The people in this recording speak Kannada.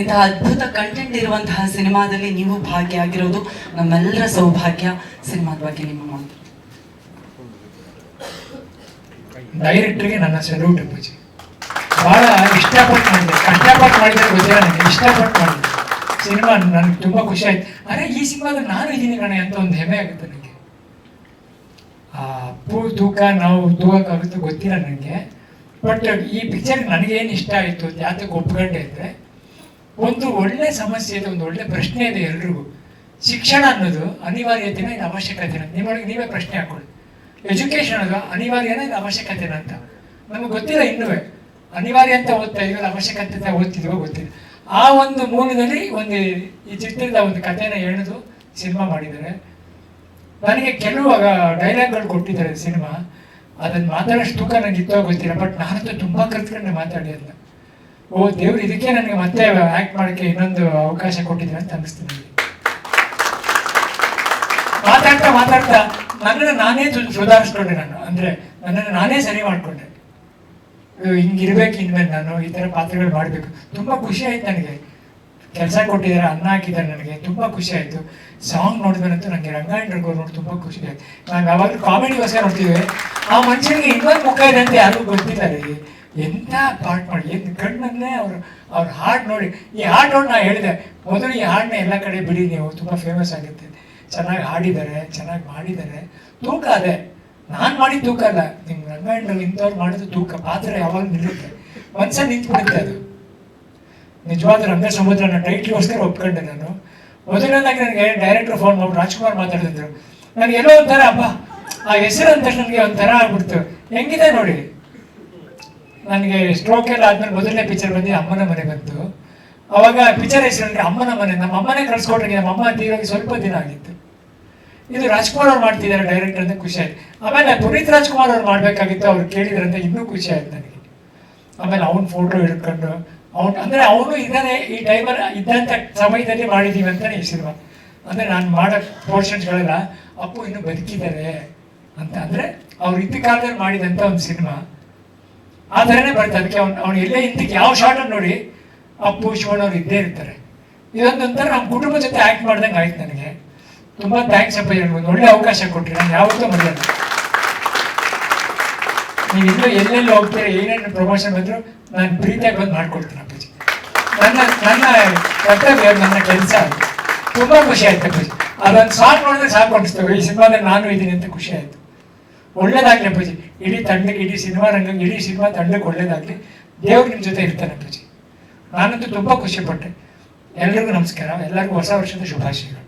ಇಂತಹ ಅದ್ಭುತ ಕಂಟೆಂಟ್ ಇರುವಂತಹ ಸಿನಿಮಾದಲ್ಲಿ ನೀವು ಭಾಗಿಯಾಗಿರೋದು ನಮ್ಮೆಲ್ಲರ ಸೌಭಾಗ್ಯ. ಸಿನಿಮಾದ ಬಗ್ಗೆ ನಿಮ್ಮ ಮಾತು. ಡೈರೆಕ್ಟರ್ಗೆ ನನ್ನ ಸೆಲ್ಯೂಟ್ ಪೂಜೆ ಬಹಳ ಇಷ್ಟಪಟ್ಟು ಮಾಡಿದೆ. ಕಷ್ಟಪಟ್ಟು ಮಾಡಿದ್ರೆ ಗೊತ್ತಿಲ್ಲ ನನಗೆ. ಇಷ್ಟಪಟ್ಟು ಮಾಡಿದೆ. ಸಿನಿಮಾ ನನಗೆ ತುಂಬ ಖುಷಿ ಆಯ್ತು. ಅರೆ, ಈ ಸಿನಿಮಾದಲ್ಲಿ ನಾನು ಇದ್ದೀನಿ ಕಣೆ ಅಂತ ಒಂದು ಹೆಮ್ಮೆ ಆಗುತ್ತೆ ನನಗೆ. ಆ ಅಪ್ಪು ತೂಕ, ನಾವು ತೂಗಕ್ಕಾಗುತ್ತೆ ಗೊತ್ತಿಲ್ಲ ನನಗೆ. ಬಟ್ ಈ ಪಿಕ್ಚರ್ ನನಗೇನು ಇಷ್ಟ ಆಯಿತು ಯಾತಕ್ಕೆ ಒಪ್ಕೊಂಡೆ ಅಂದರೆ ಒಂದು ಒಳ್ಳೆ ಸಮಸ್ಯೆ ಇದೆ, ಒಂದು ಒಳ್ಳೆ ಪ್ರಶ್ನೆ ಇದೆ ಎಲ್ರಿಗೂ. ಶಿಕ್ಷಣ ಅನ್ನೋದು ಅನಿವಾರ್ಯತೆನ ಇದು ನಿಮ್ಮೊಳಗೆ ನೀವೇ ಪ್ರಶ್ನೆ ಹಾಕೊಳ್ಳಿ. ಎಜುಕೇಶನ್ ಅದು ಅನಿವಾರ್ಯನ ಇದು ಅವಶ್ಯಕತೆನ ಅಂತ. ನಮಗೆ ಗೊತ್ತಿಲ್ಲ ಇನ್ನೂ. ಅನಿವಾರ್ಯ ಅಂತ ಓದ್ತಾ ಇದೀವಲ್ಲ, ಅವಶ್ಯಕತೆ ಅಂತ ಓದ್ತಿದ್ವೋ ಗೊತ್ತಿಲ್ಲ. ಆ ಒಂದು ಮೂಲದಲ್ಲಿ ಒಂದು ಈ ಚಿತ್ರದ ಒಂದು ಕಥೆನ ಹೇಳಿದು ಸಿನಿಮಾ ಮಾಡಿದ್ದಾರೆ. ನನಗೆ ಕೆಲವು ಡೈಲಾಗ್ಗಳು ಕೊಟ್ಟಿದ್ದಾರೆ ಸಿನಿಮಾ ಅದನ್ನು ಮಾತಾಡೋಷ್ಟು ತೂಕ ನನಗೆ ಇತ್ತೋ ಗೊತ್ತಿಲ್ಲ ಬಟ್ ನಾನಂತೂ ತುಂಬ ಕಲ್ತ್ಕೊಂಡೆ ಮಾತಾಡಿ ಅದನ್ನ ಓ, ದೇವ್ರು ಇದಕ್ಕೆ ನನಗೆ ಮತ್ತೆ ಆಕ್ಟ್ ಮಾಡಕ್ಕೆ ಇನ್ನೊಂದು ಅವಕಾಶ ಕೊಟ್ಟಿದ್ರು ಅಂತ ಅನಿಸ್ತೀನಿ ಮಾತಾಡ್ತಾ ಮಾತಾಡ್ತಾ, ನನ್ನನ್ನು ನಾನೇ ಸುಧಾರಿಸ್ಕೊಂಡೆ ನಾನು. ಅಂದ್ರೆ, ನನ್ನನ್ನು ನಾನೇ ಸರಿ ಮಾಡಿಕೊಂಡೆ. ಹಿಂಗಿರ್ಬೇಕು ಇನ್ಮೇಲೆ ನಾನು, ಈ ತರ ಪಾತ್ರಗಳು ಮಾಡಬೇಕು. ತುಂಬಾ ಖುಷಿ ಆಯ್ತು ನನಗೆ. ಕೆಲಸ ಕೊಟ್ಟಿದ್ದಾರೆ, ಅನ್ನ ಹಾಕಿದ್ದಾರೆ ನನಗೆ. ತುಂಬಾ ಖುಷಿ ಆಯ್ತು. ಸಾಂಗ್ ನೋಡಿದ್ಮೇಲಂತೂ ನನಗೆ ರಂಗಾಯಣ ರಂಗೋ ನೋಡಿ ತುಂಬಾ ಖುಷಿ ಆಯ್ತು. ನಾವು ಯಾವಾಗಲೂ ಹೊಸ ನೋಡ್ತೀವಿ ಆ ಮನುಷ್ಯನಿಗೆ ಇನ್ನೊಂದು ಮುಖ ಇದೆ ಅಂತ ಯಾರಿಗೂ ಗೊತ್ತಿಲ್ಲ ಎಂಥ ಪಾಠ ಮಾಡಿ ಏನು ಕಣ್ಣನ್ನೇ ಅವರು ಅವ್ರ ಹಾಡು ನೋಡಿ. ಈ ಹಾಡು ನೋಡಿ ನಾನು ಹೇಳಿದೆ, ಮೊದಲು ಈ ಹಾಡನ್ನ ಎಲ್ಲ ಕಡೆ ಬಿಡಿ ನೀವು, ತುಂಬ ಫೇಮಸ್ ಆಗುತ್ತೆ ಚೆನ್ನಾಗಿ ಹಾಡಿದ್ದಾರೆ, ಚೆನ್ನಾಗಿ ಮಾಡಿದ್ದಾರೆ. ತೂಕ ಅದೇ. ನಾನು ಮಾಡಿ ತೂಕ ಅಲ್ಲ. ನಿಮ್ಮ ರಂಗಾಯಣ ಇಂಥವ್ರು ಮಾಡಿದ ತೂಕ ಪಾತ್ರ ಯಾವಾಗ ನಿಲ್ಲುತ್ತೆ. ಮನ್ಸಲ್ಲಿ ನಿಂತ್ಬಿಡುತ್ತೆ ಅದು. ನಿಜವಾದ ರಂಗ ಸಮುದ್ರನ ಟೈಟ್ಲಿಗೋಸ್ಕರ ಒಪ್ಕೊಂಡೆ ನಾನು. ಮೊದಲನೇದಾಗಿ ನನಗೆ ಡೈರೆಕ್ಟರ್ ಫೋನ್ ಮಾಡಿ ರಾಜ್ಕುಮಾರ್ ಮಾತಾಡಿದ್ರು. ನನಗೆ ಎಲ್ಲೋ ಒಂಥರ ಅಪ್ಪ ಆ ಹೆಸರು ಅಂತ ನನಗೆ ಒಂಥರ ಆಗ್ಬಿಡ್ತು. ಹೆಂಗಿದೆ ನೋಡಿ? ನನಗೆ ಸ್ಟ್ರೋಕ್ ಎಲ್ಲ ಆದ್ಮೇಲೆ ಮೊದಲನೇ ಪಿಕ್ಚರ್ ಬಂದು ಅಮ್ಮನ ಮನೆ ಬಂತು. ಅವಾಗ ಪಿಕ್ಚರ್ ಹೆಸರು ಅಮ್ಮನ ಮನೆ. ನಮ್ಮ ಅಮ್ಮನೇ ಕಳ್ಸ್ಕೊಟ್ರಿಗೆ ನಮ್ಮ ಅಮ್ಮ ತೀರೋಗಿ ಸ್ವಲ್ಪ ದಿನ ಆಗಿತ್ತು. ಇದು ರಾಜ್ಕುಮಾರ್ ಅವ್ರು ಮಾಡ್ತಿದ್ದಾರೆ ಡೈರೆಕ್ಟರ್ ಅಂತ ಖುಷಿ ಆಯ್ತು. ಆಮೇಲೆ ಪುನೀತ್ ರಾಜ್ಕುಮಾರ್ ಅವ್ರು ಮಾಡಬೇಕಾಗಿತ್ತು, ಅವ್ರು ಕೇಳಿದ್ರಂತ, ಇನ್ನೂ ಖುಷಿ ಆಯ್ತು ನನಗೆ. ಆಮೇಲೆ ಅವ್ನ ಫೋಟೋ ಹಿಡ್ಕೊಂಡು, ಅವ್ನು ಅಂದರೆ ಅವನು ಇದ್ದಾನೆ, ಈ ಟೈಮಲ್ಲಿ ಇದ್ದಂಥ ಸಮಯದಲ್ಲಿ ಮಾಡಿದ್ದೀವಿ ಅಂತ ಈ ಸಿನಿಮಾ. ಅಂದರೆ ನಾನು ಮಾಡೋ ಪೋರ್ಷನ್ಸ್ಗಳೆಲ್ಲ ಅಪ್ಪು, ಇನ್ನೂ ಬದುಕಿದ್ದಾರೆ ಅಂತ. ಅಂದರೆ ಅವ್ರು ಇದ್ದ ಕಾಲದಲ್ಲಿ ಮಾಡಿದಂಥ ಒಂದು ಸಿನಿಮಾ. ಆ ಥರನೇ ಬರುತ್ತೆ. ಅದಕ್ಕೆ ಅವ್ನು ಅವ್ನು ಎಲ್ಲೇ ಇದ್ದಕ್ಕೆ ಯಾವ ಶಾರ್ಟನ್ನು ನೋಡಿ ಅಪ್ಪು ಶಿವಣ್ಣ ಅವ್ರು ಇದ್ದೇ ಇರ್ತಾರೆ. ಇದೊಂದು ಒಂಥರ ನಮ್ಮ ಕುಟುಂಬ ಜೊತೆ ಆ್ಯಕ್ಟ್ ಮಾಡ್ದಂಗೆ ಆಯ್ತು ನನಗೆ. ತುಂಬ ಥ್ಯಾಂಕ್ಸ್ ಅಪ್ಪ ಹೇಳ್ಬೋದು ಒಳ್ಳೆ ಅವಕಾಶ ಕೊಟ್ಟರೆ ನಾನು ಯಾವತ್ತೂ ಮರೆಯಲ್ಲ. ನೀವು ಇನ್ನೂ ಎಲ್ಲೆಲ್ಲಿ ಹೋಗ್ತೀರಾ, ಏನೇನು ಪ್ರಮೋಷನ್ ಬಂದರೂ ನಾನು ಪ್ರೀತಿಯಾಗಿ ಬಂದು ಮಾಡ್ಕೊಡ್ತೀನಿ ಅಪ್ಪಾಜಿ. ನನ್ನ ನನ್ನ ಕರ್ತವ್ಯ, ನನ್ನ ಕೆಲಸ ತುಂಬ ಖುಷಿ ಆಯ್ತು ಅಪ್ಪಾಜಿ. ಅದೊಂದು ಸಾಂಗ್ ನೋಡಿದ್ರೆ ಸಾಕು ಅನಿಸ್ತವೆ ಈ ಸಿನಿಮಾದಲ್ಲಿ ನಾನು ಇದ್ದೀನಿ ಅಂತ ಖುಷಿ ಆಯಿತು. ಒಳ್ಳೇದಾಗಲಿ ಅಪ್ಪಾಜಿ. ಇಡೀ ತಂಡಕ್ಕೆ ಇಡೀ ಸಿನಿಮಾ ರಂಗ ಇಡೀ ಸಿನಿಮಾ ತಂಡಕ್ಕೆ ಒಳ್ಳೇದಾಗಲಿ. ದೇವ್ರು ನಿಮ್ಮ ಜೊತೆ ಇರ್ತಾನೆ ಅಪ್ಪಾಜಿ. ನಾನಂತೂ ತುಂಬ ಖುಷಿಪಟ್ಟೆ. ಎಲ್ರಿಗೂ ನಮಸ್ಕಾರ. ಎಲ್ಲರಿಗೂ ಹೊಸ ವರ್ಷದ ಶುಭಾಶಯಗಳು.